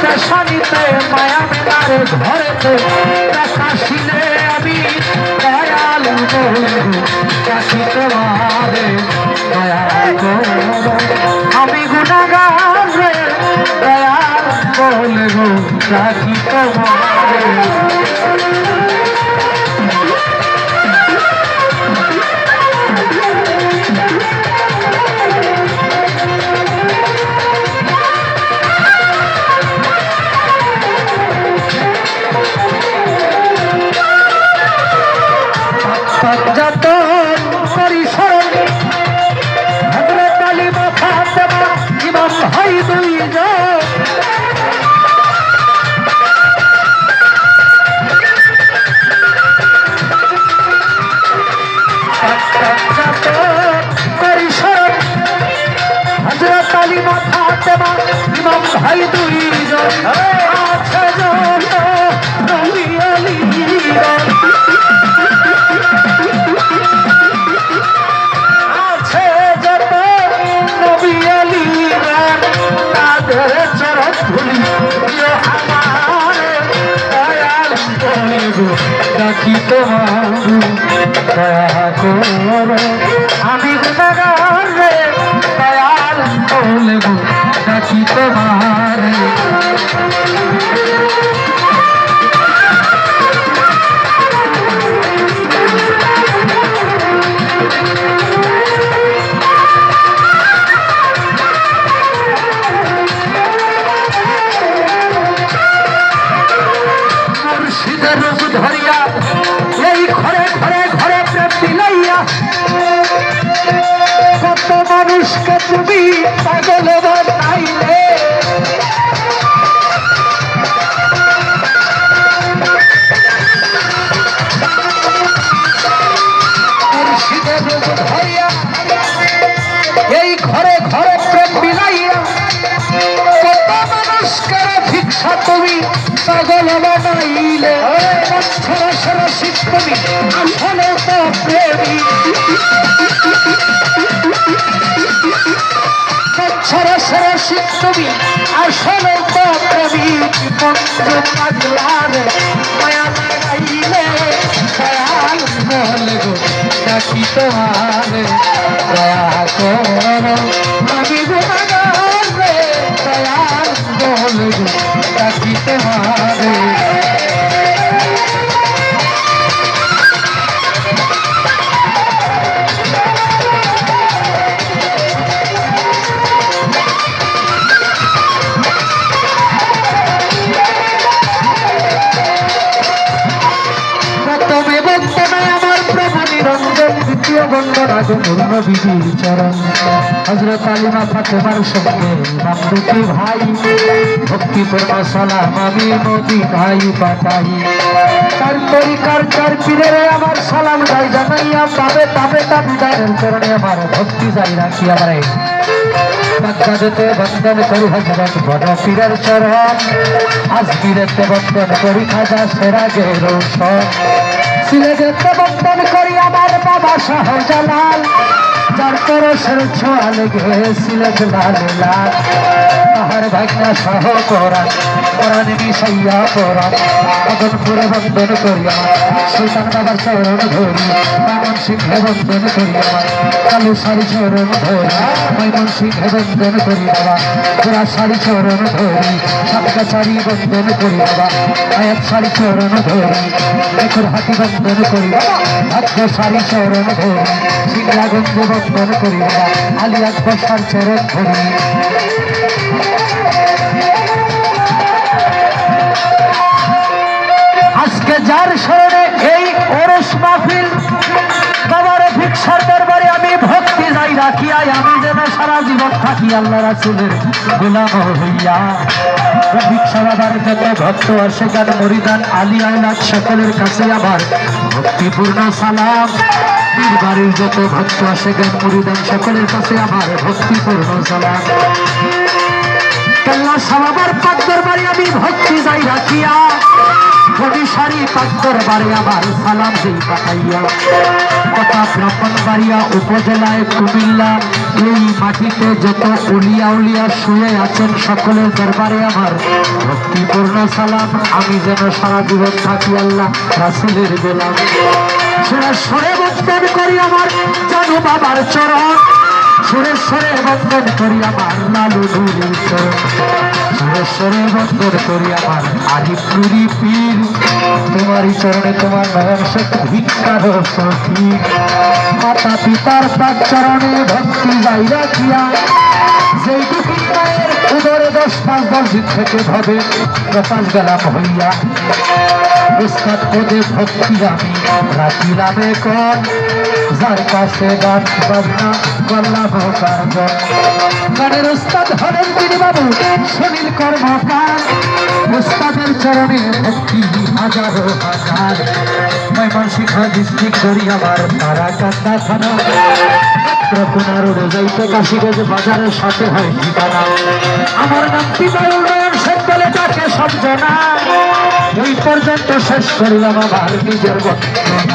পেশারিতে মায়া মেলার ঘরেতে প্রকাশিলে আমি, দয়াল কাশি তোমারে, দয়াল আমি গুণাগার রে, দয়াল বলব কাশি তোমারে। যত পরিসর ডাকি তোমার। দয়া করো আমি গুণাগার রে দয়াল বলব ডাকি তোমার। তুমি পাগল বানাইলে এই ঘরে ঘরে প্রেম বিলাইয়া কত মানুষকে ভিক্ষা তুমি পাগল বানাইলে সরসর তুমি আসলে তো প্রেমী। সরসর শিক্ষবি আসলে তো প্রেমী বন্ধু পাগলার মায়া লাগাইলে, দয়াল মহলে গো, ডাকি তোমার, দয়া বন্দনা গন্ধর্ব বিধির চরণ। হজরত আলিমা ফাতেমার সঙ্গে মামরুতি ভাই, ভক্তিপূর্ণ সালাম আমি নদী ভাই পাঠাই তার তরিকার চার পীরের আমার সালাম যাই জানাইয়া, পাবে তাবে তা বিদায়ের চরণে আমার ভক্তি যাই রাখি আমার। বাগদাদেতে বন্দন করি হজরত বড় পীরের চরণ আজমিরেতে বন্দন করি খাজা সেরা গৌরব। সিলেটেতে বন্দন করি আমার বাবা শাহজালাল। যার পরশের ছোয়াল গে সিলেট লাল লাল। তাহার ভাগ্না সহ করা, কোরআন মিশাইয়া পড়া। মদনপুরে বন্দন করি আমার সুলতান বাবার চরণ ধরি মামন সিংহে বন্দন করি আমার কালু সারি চরণ ধরি মৈমন সিংহে বন্দন করি বাবা পুরা সারি চরণ ধরি সাতকা সারি বন্দন করি বাবা, আয়াত সারি চরণ ধরি একুর হাতি বন্দন করি বাবা, ভাগ্য সারি চরণ ধরি সিংলাগঞ্জ বন্দন করি আলী আকবর সার ধরি আজকে যার স্মরণে এই ওরস মাহফিল, বাবার ভিক্ষার দরবারে আমি ভক্তি যাই রাখিয়াই আমি। সারা জীবন থাকি আল্লাহ রাসুলের গোলাম হইয়া। ভিক্ষা বাবার যত ভক্ত গান মরিদান আলী আয়নাথ সকলের কাছে আমার ভক্তিপূর্ণ সালাম। বাড়ির যত ভক্ত আসে গান মরিদান সকলের কাছে আমার ভক্তিপূর্ণ সালাম। আল্লাহ সাবাবার পাক দরবারে আমি ভক্তি যাই রাখিয়া। হরিশারি পাক দরবারে আমার সালাম দেই পাঠাইয়া। কথা ব্রাহ্মণ বাড়িয়া উপজেলায় কুমিল্লা, এই মাটিতে যত উলিয়া উলিয়া শুয়ে আছেন সকলের দরবারে আমার ভক্তিপূর্ণ সালাম। আমি যেন সারা জীবন থাকি আল্লাহ রাসুলের গোলাম। সেটা সরে বন্ধন করি আমার জানু বাবার চরণ। সুরেশ্বরে বন্দন করি আমার লালু নুরি সুরেশ্বরে বন্দন করি আমার আদিপুরি পীর তোমারই চরণে তোমার নয়ন শেখ ভিক্ষার সখী মাতা পিতার পাক চরণে ভক্তি যাই রাখিয়া যেই দুঃখী মায়ের উদরে দশ পাঁচ দশ থেকে ভাবে প্রকাশ গেলাম হইয়া উস্তাদ পদে ভক্তি আমি রাখিলামে কর যার কাছে গান বাজনা করলাম কার্যন গানের উস্তাদ হলেন তিনি বাবু সুনীল কর্মকার উস্তাদের চরণে ভক্তি হাজারো হাজার ময়মনসিংহ ডিস্ট্রিক্ট করি আমার তারা কান্দা থানা রোজাইতে কাশিগঞ্জ বাজারের সাথে হয়। আমার নাম সব জনা। এই পর্যন্ত শেষ করলাম আমার নিজের বর্ণনা